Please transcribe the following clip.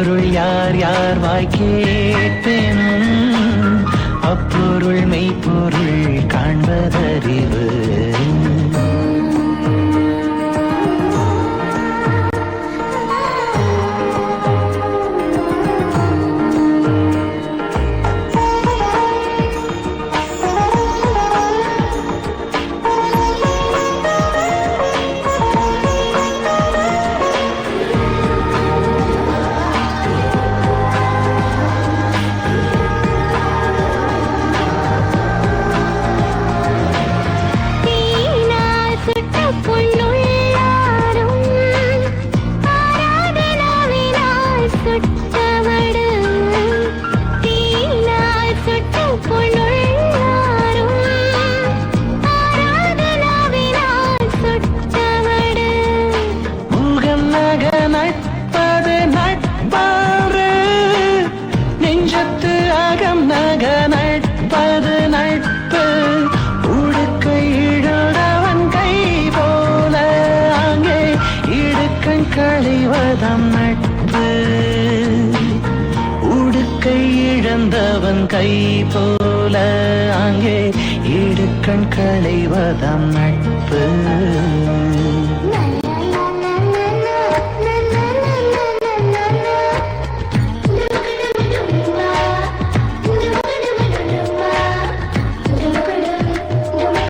அப்பொருள் யார் யார் வாய் கேட்பேனும் அப்பொருள் மெய்ப்பொருள் நட்பது நட்பாறு. நெஞ்சத்து அகம் நக நட்பது நட்பு. உடுக்கை இழுடவன் கை போல அங்கே இடுக்கண் கழிவதம் நட்பு. உடுக்கை இழந்தவன் கை போல அங்கே இடுக்கண் களைவதம் நட்பு.